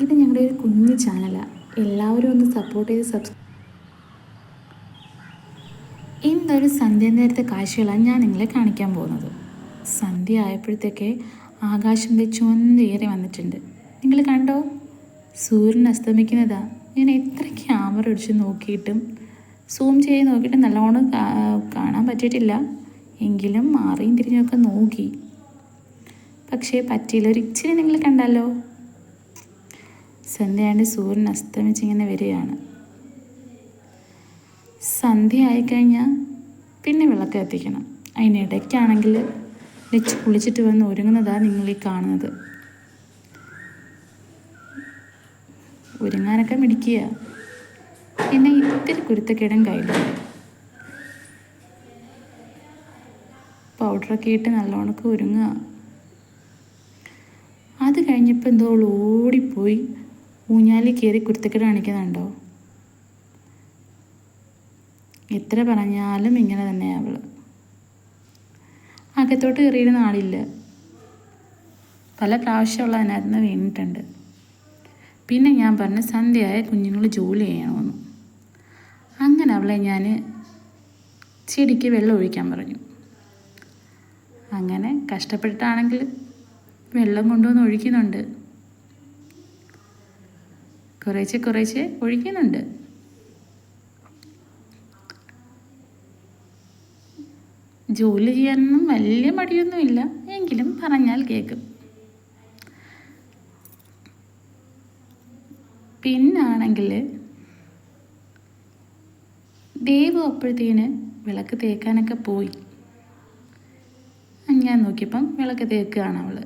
ഇത് ഞങ്ങളുടെ ഒരു കുഞ്ഞു ചാനലാണ് എല്ലാവരും ഒന്ന് സപ്പോർട്ട് ചെയ്ത് സബ്സ്ക്രൈബ് ഇന്നൊരു സന്ധ്യ നേരത്തെ കാഴ്ചകളാണ് ഞാൻ നിങ്ങളെ കാണിക്കാൻ പോകുന്നത്. സന്ധ്യ ആയപ്പോഴത്തേക്ക് ആകാശം ചുവന്നേറി വന്നിട്ടുണ്ട്. നിങ്ങൾ കണ്ടോ? സൂര്യൻ അസ്തമിക്കുന്നതാ. ഞാൻ എത്ര ക്യാമറ അടിച്ച് നോക്കിയിട്ടും സൂം ചെയ്ത് നോക്കിയിട്ട് നല്ലോണം കാണാൻ പറ്റിയിട്ടില്ല. എങ്കിലും മാറിയും തിരിഞ്ഞൊക്കെ നോക്കി. പക്ഷേ പറ്റിയില്ല. ഒരു ഇച്ചിരി നിങ്ങൾ കണ്ടല്ലോ സന്ധ്യയാണ്ട് സൂര്യൻ അസ്തമിച്ചിങ്ങനെ വരികയാണ്. സന്ധ്യ ആയിക്കഴിഞ്ഞാൽ പിന്നെ വിളക്ക് കത്തിക്കണം. അതിനിടയ്ക്കാണെങ്കിൽ ലച്ച് കുളിച്ചിട്ട് വന്ന് ഒരുങ്ങുന്നതാണ് നിങ്ങൾ ഈ കാണുന്നത്. ഒരുങ്ങാനൊക്കെ മിടിക്കുക പിന്നെ ഇത്തിരി കുരുത്തക്കേടും കയ്യിലുണ്ട്. പൗഡറൊക്കെ ഇട്ട് നല്ലോണക്ക് ഒരുങ്ങുക. അത് കഴിഞ്ഞപ്പോൾ എന്തോ ഓടിപ്പോയി. ഊഞ്ഞാലിൽ കയറി കുരുത്തക്കെട്ട് കാണിക്കുന്നുണ്ടോ? എത്ര പറഞ്ഞാലും ഇങ്ങനെ തന്നെയാണ് അവൾ അകത്തോട്ട് കയറിയിരുന്ന ആളില്ല. പല പ്രാവശ്യമുള്ള അതിനകത്ത് വീണിട്ടുണ്ട്. പിന്നെ ഞാൻ പറഞ്ഞ സന്ധ്യയായ കുഞ്ഞുങ്ങൾ ജോലി ചെയ്യണമെന്ന്. അങ്ങനെ അവളെ ഞാൻ ചെടിക്ക് വെള്ളം ഒഴിക്കാൻ പറഞ്ഞു. അങ്ങനെ കഷ്ടപ്പെട്ടിട്ടാണെങ്കിൽ വെള്ളം കൊണ്ടുവന്ന് ഒഴിക്കുന്നുണ്ട്. കുറേശ്ശെ കുറേശ്ശെ ഒഴിക്കുന്നുണ്ട്. ജോലി ചെയ്യാനൊന്നും വലിയ മടിയൊന്നുമില്ല. എങ്കിലും പറഞ്ഞാൽ കേൾക്കും പിന്നാണെങ്കിൽ ദേവ് അപ്പോഴത്തേന് വിളക്ക് തേക്കാനൊക്കെ പോയി. ഞാൻ നോക്കിയപ്പം വിളക്ക് തേക്കുകയാണ് അവൾ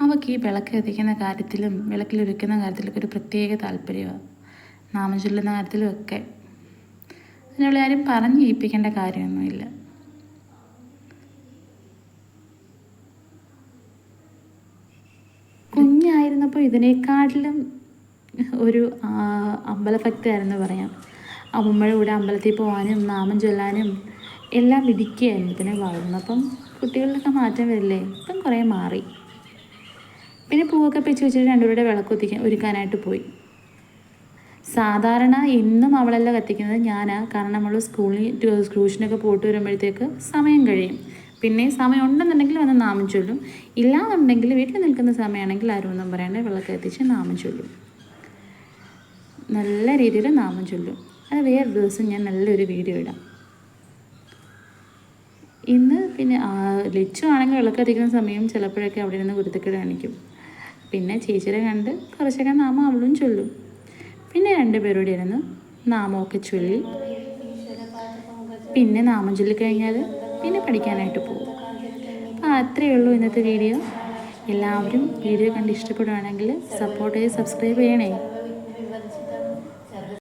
അവൾക്ക് ഈ വിളക്ക് കത്തിക്കുന്ന കാര്യത്തിലും വിളക്കിലൊരുക്കുന്ന കാര്യത്തിലൊക്കെ ഒരു പ്രത്യേക താല്പര്യമാണ് നാമം ചൊല്ലുന്ന കാര്യത്തിലും ഒക്കെ. അതിനുള്ള ആരും പറഞ്ഞു ഏൽപ്പിക്കേണ്ട കാര്യമൊന്നുമില്ല. കുഞ്ഞായിരുന്നപ്പോൾ ഇതിനേക്കാട്ടിലും ഒരു അമ്പലഭക്തയായിരുന്നു പറയാം. അമ്മയുടെ കൂടെ അമ്പലത്തിൽ പോകാനും നാമം ചൊല്ലാനും എല്ലാം ഇടിക്കുകയായിരുന്നു ഇതിനെ വളർന്നപ്പം കുട്ടികളിലൊക്കെ മാറ്റം വരില്ലേ? ഇപ്പം കുറേ മാറി. പിന്നെ പൂവൊക്കെ വെച്ച് വെച്ചിട്ട് രണ്ടുപേരുടെ വിളക്ക് ഒത്തിക്കാൻ ഒരുക്കാനായിട്ട് പോയി. സാധാരണ ഇന്നും അവളല്ല കത്തിക്കുന്നത് ഞാനാ. കാരണം നമ്മൾ സ്കൂളിൽ ട്യൂഷനൊക്കെ പോയിട്ട് വരുമ്പോഴത്തേക്ക് സമയം കഴിയും. പിന്നെ സമയം ഉണ്ടെന്നുണ്ടെങ്കിൽ വന്ന് നാമം ചൊല്ലും. ഇല്ലാന്നുണ്ടെങ്കിൽ വീട്ടിൽ നിൽക്കുന്ന സമയമാണെങ്കിൽ ആരും ഒന്നും പറയാണ്ട്. വിളക്ക് കത്തിച്ച് നാമം ചൊല്ലും. നല്ല രീതിയിൽ നാമം ചൊല്ലും. അത് വേറെ ദിവസം ഞാൻ നല്ലൊരു വീഡിയോ ഇടാം. ഇന്ന് പിന്നെ ലിച്ചു ആണെങ്കിൽ വിളക്ക് സമയം ചിലപ്പോഴൊക്കെ അവിടെ നിന്ന് കുരുത്തക്കേട് കാണിക്കും. പിന്നെ ചേച്ചിയുടെ കണ്ട് കുറച്ചൊക്കെ നാമം അവളും ചൊല്ലും. പിന്നെ രണ്ടുപേരോട് ഇരുന്ന് നാമമൊക്കെ ചൊല്ലി. പിന്നെ നാമം ചൊല്ലിക്കഴിഞ്ഞാൽ പിന്നെ പഠിക്കാനായിട്ട് പോകും. അപ്പോൾ അത്രയേ ഉള്ളൂ ഇന്നത്തെ വീഡിയോ. എല്ലാവരും വീഡിയോ കണ്ട് ഇഷ്ടപ്പെടുകയാണെങ്കിൽ സപ്പോർട്ട് ചെയ്ത് സബ്സ്ക്രൈബ് ചെയ്യണേ.